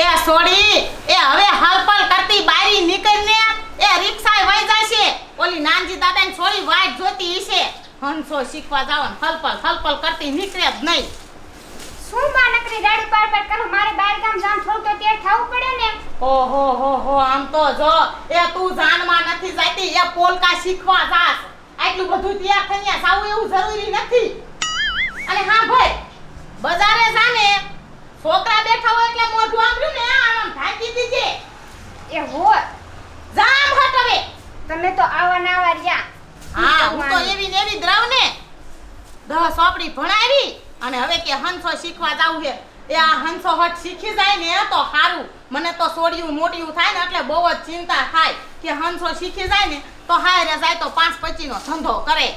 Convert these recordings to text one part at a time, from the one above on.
એ સોડી એ હવે હલપલ કરતી બારી નીકળને એ રિક્ષા વઈ છે ઓલી નાનજી દાદાની છોડી વાટ જોતી હશે. હંસો શીખવા જાવ ને હલપલ હલપલ કરતી નીકળે જ નહીં. શું માં નકરી ગાડી પાર પાર કરો? મારે બહાર ગામ જાન થોડું તો ત્યાં થવું પડે ને. ઓહો હો હો આમ તો જો એ તું જાનમાં નથી જાતી એ પોલકા શીખવા જાસ આટલું બધું તૈયાર થઈને સાવું એવું જરૂરી નથી. અને હા ભાઈ બજારે જાને છોકરા બેઠા હોય એટલે મોઢું આંબળ્યું ને આમ ઢાંકી દીજે. એ હો જામ હટ હવે તમે તો આવા ના આવા રહ્યા. હા હું તો એવી ને એવી દ્રવ ને દહ સોપડી ભણાવી અને હવે કે હંસો શીખવા જાવું છે. એ આ હંસો હટ શીખી જાય ને તો સારું મને તો સોડિયું મોટિયું થાય ને એટલે બહુ જ ચિંતા થાય કે હંસો શીખી જાય ને તો હારે જાય તો પાંચ પચી નો ધંધો કરે.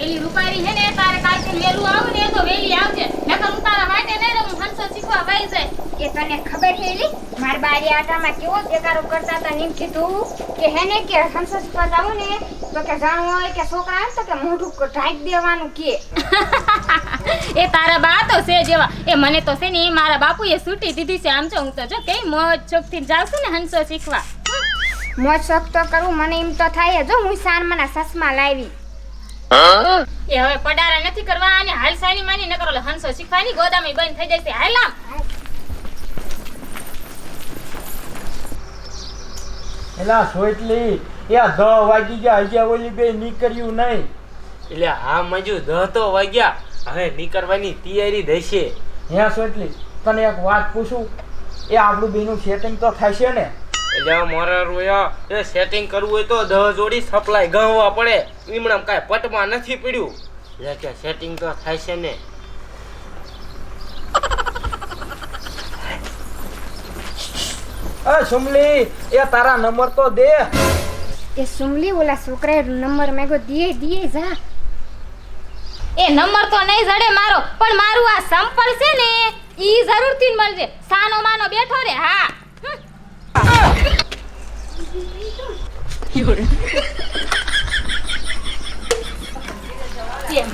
એલી રૂપારી હે ને તારે કાલથી વેલું આવું ને તો વેલી આવજે. નકર હું તારા માટે નહીં રહું હંસો શીખવા વઈ જાય. એ તને ખબર છે એલી? માર બારી આટામાં કેવો દેકારો કરતા હતા નીમ કીધું કે હે ને કે હંસો શીખવા જાવું ને તો કે જાણવું હોય કે છોકરા આવે તો કે મોઢું ઢાંક દેવાનું કે. એ તારા બા તો છે જેવા. એ મને તો છે ને એ મારા બાપુએ છૂટી દીધી છે. આમ છો હું તો જો કે મોજ ચોકથી જાઉં છું ને હંસો શીખવા. મોજ શોખ તો કરું મને એમ તો થાય જો હું સાનમાના સસમા લાવી. એ હવે પડારા નથી કરવા અને હાલ સાની માની ન કરો હંસો શીખવાની ગોદામી બંધ થઈ જશે હાલ આમ. એલા સોટલી એ દ વાગી ગયા હજી ઓલી બે નીકળ્યું નહીં. એટલે હા મજુ દહ તો વાગ્યા હવે નીકળવાની તૈયારી દેશે હે સોટલી તને એક વાત પૂછું? એ આપણું બેનું સેટિંગ તો થશે ને? એટલે મારા રોયા એ સેટિંગ કરવું હોય તો દહ જોડી સપ્લાય ગણવા પડે. ઈમણામ કાંઈ પટમાં નથી પડ્યું. એટલે કે સેટિંગ તો થાય છે ને. અ સુમલી એ તારા નંબર તો દે. એ સુમલી ઓલા છોકરાએ નંબર મેગો દીએ દીએ જા. એ નંબર તો નહીં જડે મારો પણ મારું આ સંપલ છે ને ઈ જરૂરથી થી મળજે. સાનો માનો બેઠો રે હા.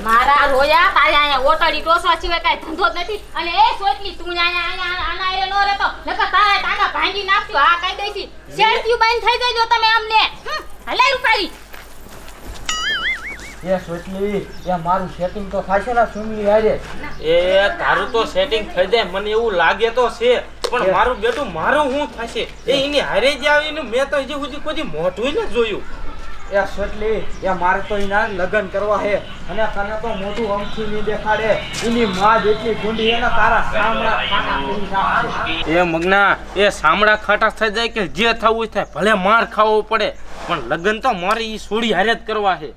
મારા રોયા તારે અહીંયા ઓટડી ટોસવા સિવાય કાંઈ ધંધો જ નથી. અને એ સોચલી તું અહીંયા અહીંયા આના આરે નો રહેતો. નકર તારા ટાંગા ભાંગી નાખશું હા કહી દઈશી શેરતીયું બંધ થઈ જજો તમે અમને. હમ, હલાય એ મારું સેટિંગ તો થશે ને સુમલી હારે. એ તારું તો સેટિંગ થઈ જાય મને એવું લાગે તો છે. પણ મારું બેટું મારું શું થશે? એ એની હારે જ આવીને મેં તો હજી સુધી કોઈ મોઢું ન જોયું. એ સટલી એ મારે તો એના લગ્ન કરવા હે અને તને તો મોટું અમથી નહીં દેખાડે. એની માં જેટલી ગુંડી હે ને તારા સામડા ખાટા એ મગના એ સામડા ખાટા થઈ જાય કે જે થવું થાય ભલે માર ખાવો પડે પણ લગ્ન તો મારે એ સોડી હારે જ કરવા છે.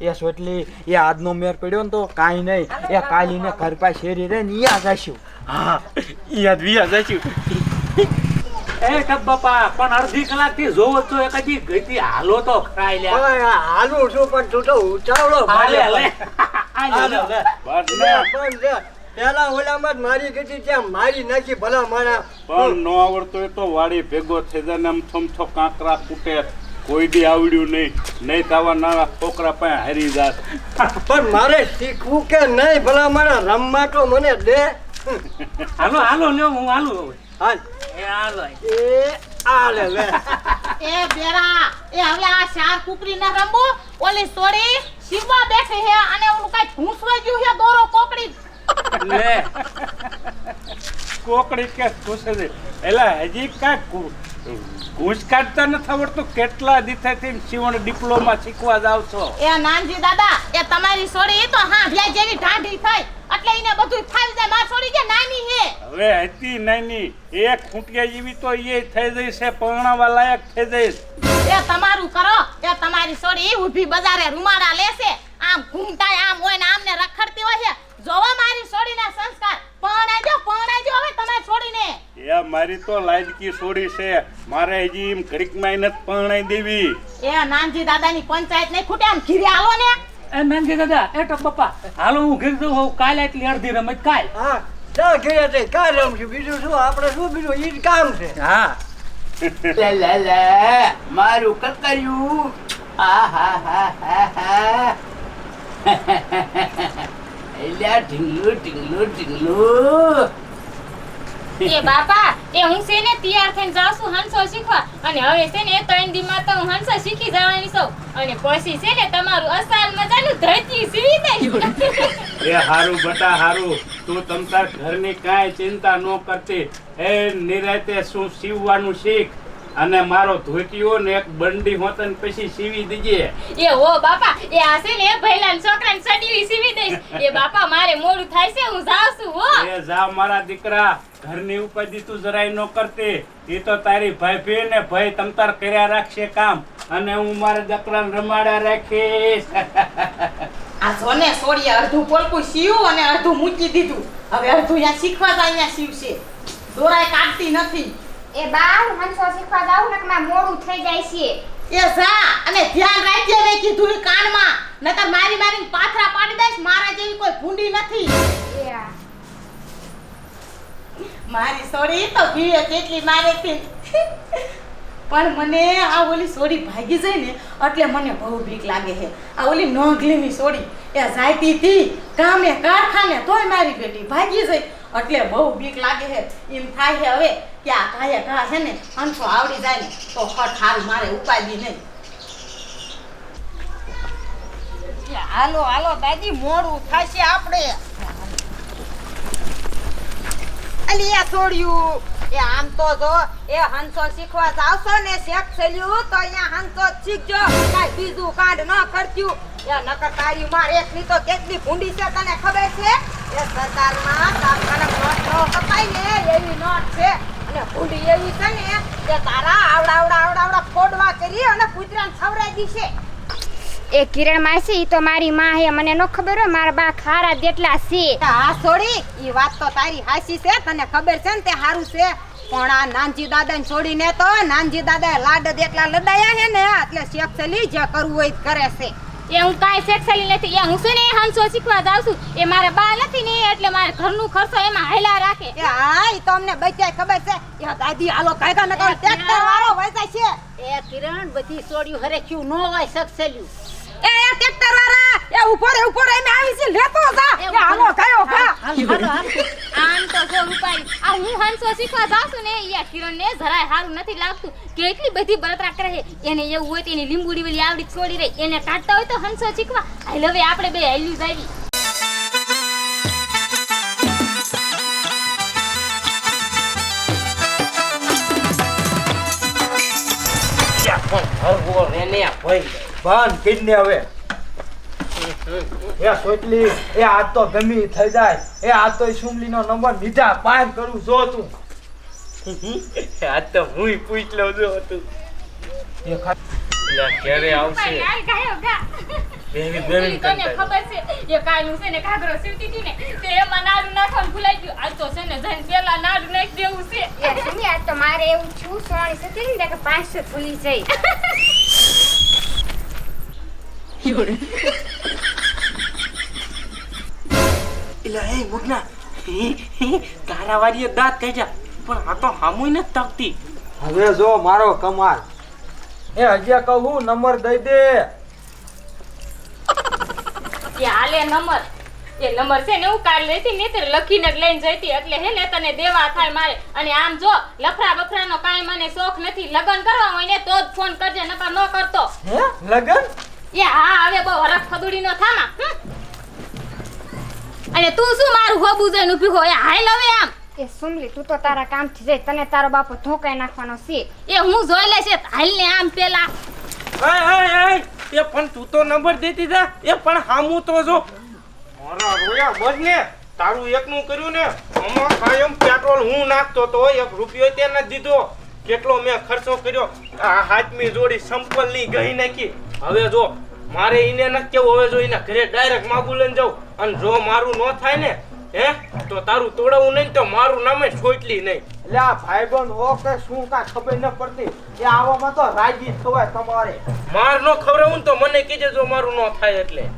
એ સોટલી એ આજનો મેર પડ્યો ને તો કાંઈ નહીં. એ કાલીને ઘર પાસે શેરી રે ને અહીંયા જઈશું હા યાદ વિયા જઈશું એ બાપા પણ અડધી કલાકથી જોવો તો એક હજી ગઈ હાલો તો ખરાઈ લ્યા. હાલું છું પણ તું તો ઉતાવળો હાલે. પેલા ઓલામાં મારી ગઈ ત્યાં મારી નાખી ભલા મારા. પણ ન આવડતો તો વાડી ભેગો થઈ જાય આમ થમથો કાંકરા કૂટે કોઈ બી આવડ્યું નહીં. નહીં તાવા નાના છોકરા પાસે હારી જાત. પણ મારે શીખવું કે નહીં ભલા મારા રમવા તો મને દે. હાલો હાલો લ્યો હું હાલું હવે. હાલ. એ હાલો એ આ લે લે એ બેરા એ હવે આ શાર કુકરી ના રમો. ઓલી સોડી શિવવા બેઠી હે અને ઓલું કાઈ ભૂસવાઈ ગયું હે દોરો કોકડી. લે. કોકડી કે ઘૂસે છે. એટલે હજી કાંઈક ઘૂસ કાઢતા નથી આવડતું. કેટલા દીથાથી સીવણ ડિપ્લોમા શીખવા જાવ છો? એ નાનજી દાદા એ તમારી સોડી તો હા ભ્યા જેવી ઢાઢી થઈ. એટલે એને બધું ફાવી જાય. માર સોરી કે નાની હે. હવે હતી નાની. એક ખૂંટિયા જેવી તો એ થઈ જશે પરણાવા લાયક થઈ જઈશ એ તમારું કરો. એ તમારી સોરી ઊભી બજારે રૂમાડા લેશે આમ ઘૂમતાય આમ હોય ને આમને રખડતી હોય છે. જોવા મારી સોરીના સંસ્કાર. તમારી સોડીને એ મારી તો લાજકી છોડી છે. મારે હજી એમ મહેનત પણ પરણાઈ દેવી. એ નાનજી દાદાની પંચાયત નહીં ખૂટે આમ ઘીરે આવો ને. એ નાનજી દાદા એ ટબ્બાપા હાલો હું ઘીર દઉં હોઉં કાલે એટલી અડધી રમત કાલ. હા જા ગયા જઈ કાલ રમશું. બીજું શું? આપણે શું બીજું? ઈ જ કામ છે. હા. લે લે લે મારું કકર્યું. આ હા હા હા હા. એલ્યા ઢીંગલું ઢીંગલું ઢીંગલું. એ બાપા એ હું છે ને તૈયાર થઈને જાઉં છું હંસો શીખવા. અને હવે છે ને ત્રણ દીમાં તો હું હંસો શીખી જવાની છું. અને પછી છે ને તમારું અસાલ મજાનું ધરતી સીવી દઈશ એ હારું બટા હારું. તું તમતાર ઘરની કાંઈ ચિંતા ન કરતી. એ નિરાતે શું સીવવાનું શીખ? અને મારો ધોતિયો ને એક બંડી હોતન પછી સીવી દીજે. એ હો બાપા એ આસે છે ને ભૈલાન છોકરાને સડીવી સીવી દઈશ. એ બાપા મારે મોડું થાય છે હું જાઉં છું હો. એ જા મારા દીકરા ઘરની ઉપાધિ તું જરાય ન કરતી. એ તો તારી ભાઈ ને ભાઈ તમતાર કર્યા રાખશે કામ. અને હું મારા દીકરાને રમાડા રાખીશ. આ સોને સોડીએ અડધું પોલકું સીવું અને અડધું મૂકી દીધું. હવે અડધું અહીંયા શીખવા જાય અહીંયા સીવશે દોરાય કાઢતી નથી. એ બા હું હંસો શીખવા જાઉં ને કે મારે મોડું થઈ જાય છે. એ જા અને ધ્યાન રાખજે મેં કીધું કાનમાં. નકર મારી મારીને પાથરા પાડી દઈશ મારા જેવી કોઈ ભૂંડી નથી. મારી સોડી તો ભીવે કેટલી મારે મારેથી. પણ મને આ ઓલી સોડી ભાગી જાય ને એટલે મને બહુ બીક લાગે છે. આ ઓલી નોંધલીની સોડી એ જાયતી હતી કામે કારખાને તોય મારી બેટી ભાગી જાય એટલે બહુ બીક લાગે છે. એમ થાય છે હવે. કે આ કાયા કા છે ને અંશો આવડી જાય ને, તો હારું મારે ઉપાડી નહીં. હાલો હાલો, દાદી, મોડું થશે આપણે. અલી આ છોડ્યું એ આમ તો જો, એ હંસો શીખવા જાવશો ને શેખ છેલ્યું તો અહીંયા હંસો શીખજો. કાંઈ બીજું કાંડ ન ખર્ચ્યું એ નકર તારી માર એકની તો કેટલી ભૂંડી છે તને ખબર છે? એ સરકારમાં કામ નોટ ન કપાય ને, એવી નોટ છે. એવી છે ને કે તારા આવડા આવડા આવડા આવડા ફોડવા કરી અને કૂતરાને ખવડાવી દીશે એ કિરણ માસી તો મારી માં હે મને નો ખબર હોય મારા બા ખારા જેટલા છે. હા છોડી ઈ વાત તો તારી હાસી છે તને ખબર છે ને તે હારું છે. પણ આ નાનજી દાદા ને છોડીને તો નાનજી દાદા લાડ જેટલા લડાયા હે ને એટલે શેખ સલી જે કરવું હોય કરે છે. એ હું કાંઈ સેક્સલી નથી એ હું છે ને હંસો શીખવા જાઉં છું. એ મારા બા નથી ને એટલે મારે ઘરનું ખર્ચો એમાં હેલા રાખે. એ હા એ તો અમને બધાય ખબર છે. એ દાદી હાલો કાયદા નકર ટ્રેક્ટર વાળો વૈસા છે. એ કિરણ બધી સોડિયું હરેખ્યું ન હોય સકસેલ્યું એ એ ટ્રેક્ટર વાળા એ ઊભો રે ઊભો રે મેં આવી છે લેતો જા. એ હાલો કયો કા આમ તો જો રૂપાળી આ હું હંસો શીખવા જાઉં છું ને યા કિરણ ને જરાય સારું નથી લાગતું. કેટલી બધી બળતરા કરે એને એવું હોય તેની લીંબુડી વેલી આવડી છોડી રહી એને કાઢતા હોય તો હંસો શીખવા. હાલ હવે આપણે બે હેલ્યું જાવી પણ હરવો રેને ભાઈ. ભાન હવે. એ સોટલી એ આજ તો ગમી થઈ જાય. એ આજ તો સુમલીનો નંબર લીધા પાર કરું જો તું. આ તો હું પૂછ લઉં જો તું. એ ક્યારે આવશે. તને ખબર છે એ કાલનું છે ને ઘાઘરો સીવતી હતી ને તે એમાં નાડું નાખવાનું ભૂલાઈ ગયું. આજ તો છે ને જઈને પેલા નાડું નાખી દેવું છે. એ સુમી આજ તો મારે એવું છું સોણી સતી ને કે પાંચસો ભૂલી જઈ. એટલે એ મુગના તારા વાડીએ દાંત કાઢ્યા. પણ આ તો હામુય નથી તકતી. હવે જો મારો કમાલ. એ હજી કહું નંબર દઈ દે. એ હાલે નંબર? એ નંબર છે ને હું કાલ લેતી ને તે લખીને જ લઈને જઈતી એટલે હે ને તને દેવા થાય મારે. અને આમ જો લફરા બફરાનો કાંઈ મને શોખ નથી. લગન કરવા હોય ને તો જ ફોન કરજે નકર ન કરતો. હે? લગન? એ હા હવે બહુ હરખ ખદુડીનો થામા. હમ. અને તું શું મારું હોબું જઈને ઊભી હોય? હાલ હવે આમ. એ સુમલી તું તો તારા કામથી જઈ તને તારો બાપો ધોકાઈ નાખવાનો છે. એ હું જોઈ લેશે હાલ ને આમ પેલા. એ એ એ એ પણ તું તો નંબર દેતી જા. એ પણ હામું તો જો. મારા રોયા બજને તારું એકનું કર્યું ને. હમણાં કાયમ પેટ્રોલ હું નાખતો તો એક રૂપિયો તે નથી દીધો. કેટલો મેં ખર્ચો કર્યો. આ હાથમી જોડી સંપલની ગઈ નાખી. હવે જો મારે ઈને નથી કેવું હવે જો એના ઘરે ડાયરેક્ટ માગું લઈને જાઉં. અને જો મારું ન થાય ને હે તો તારું તોડવું નહીં તો મારું નામે છોટલી નહીં. એટલે આ ભાઈબંધ હો કે શું કા ખબર ન પડતી. એ આવામાં તો રાજી થવાય તમારે. માર નો ખવડાવું ને તો મને કીજે જો મારું ન થાય એટલે.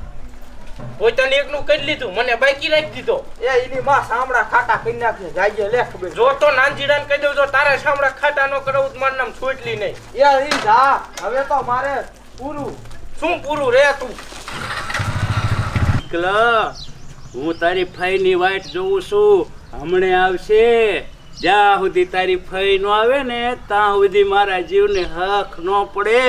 પોતાની એકનું કરી લીધું મને બાકી રાખી દીધો. એ એની માં સામડા ખાટા કરી નાખી જાઈએ લે ખબર. જો તો નાનજીડાને કહી દઉં જો તારે સામડા ખાટા નો કરાવું મારું નામ છોટલી નહીં. એ ઈ જા હવે તો મારે પૂરું. શું પૂરું રે તું? કલા હું તારી ફાઈની વાઈટ જોઉં છું. હમણે આવશે. જ્યાં સુધી તારી ફઈ નો આવે ને ત્યાં સુધી મારા જીવને હક નો પડે.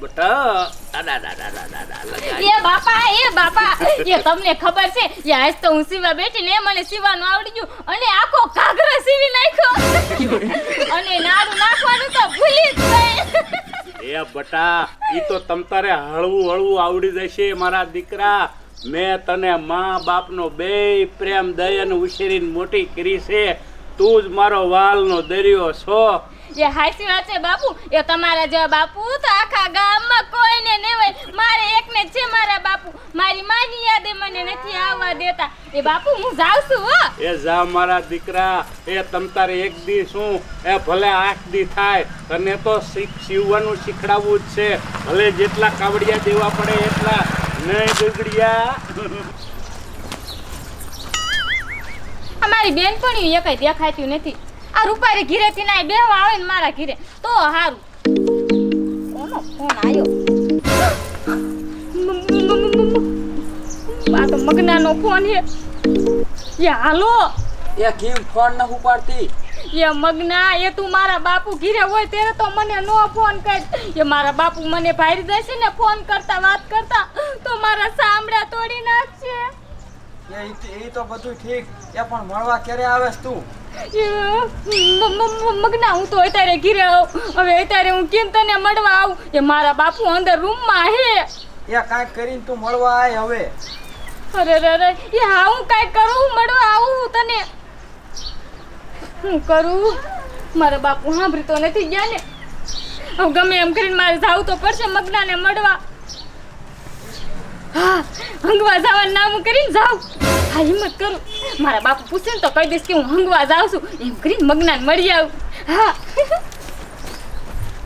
બટા દાદા દાદા દાદા દાદા એ બાપા એ બાપા એ તમને ખબર છે એ આજ તો હું સીવા બેઠી ને મને સીવાનું આવડી ગયું અને આખો ઘાઘરો સીવી નાખ્યો. અને નાડું નાખવાનું તો ભૂલી જ ગઈ. એ બટા, ઈ તો તમ તારે હળવું હળવું આવડી જશે, મારા દીકરા. મેં તને મા બાપનો બે પ્રેમ, દયન ઉછેરીને મોટી કરી છે. તું જ મારો વાલનો દરિયો છો. એ હાસી વાત છે બાપુ. એ તમારા જેવા બાપુ તો આખા ગામમાં કોઈને નહીં હોય. મારે એકને છે મારા બાપુ. મારી માની યાદે મને નથી આવવા દેતા. એ બાપુ હું જાઉં છું હો. એ જા મારા દીકરા. એ તમ તારે એક દી શું? એ ભલે આઠ દી થાય. તને તો શીખ સીવવાનું શીખડાવવું જ છે. ભલે જેટલા કાવડિયા દેવા પડે એટલા નહીં ગુગડિયા અમારી બેનપણી એ કઈ દેખાતી નથી. આ રૂપારી ઘીરેથી ના બેહવા આવે ને મારા ઘીરે. તો હારું. કોનો ફોન આવ્યો આ તો મગનાનો ફોન છે. એ હાલો. એ કેમ ફોન ન ઉપાડતી? એ મગના એ તું મારા બાપુ ઘીરે હોય ત્યારે તો મને નો ફોન કર. એ મારા બાપુ મને ભારી દેશે ને ફોન કરતા વાત કરતા. તો મારા સાંભળા તોડી નાખશે. એ તો બધું ઠીક. એ પણ મળવા ક્યારે આવેસ તું? મગના હું તો અત્યારે ઘીરે આવું. હવે અત્યારે હું કેમ તને મળવા આવું? એ મારા બાપુ અંદર રૂમમાં હે. એ કાંઈક કરીને તું મળવા આય હવે. અરે રે રે એ હા હું કાંઈક કરું? મળવા આવું તને. હું કરું? મારા બાપુ સાંભળી તો નથી ગયા ને. હવે ગમે એમ કરીને મારે જાવું તો પડશે મગનાને મળવા. હા, હંગવા જવાનું નામ કરીને જાઉં. હા, હિંમત કરું. મારા બાપુ પૂછે ને તો કહી દઈશ કે હું હંગવા જાઉં છું. એમ કરીને મગનાને મળી આવું. હા.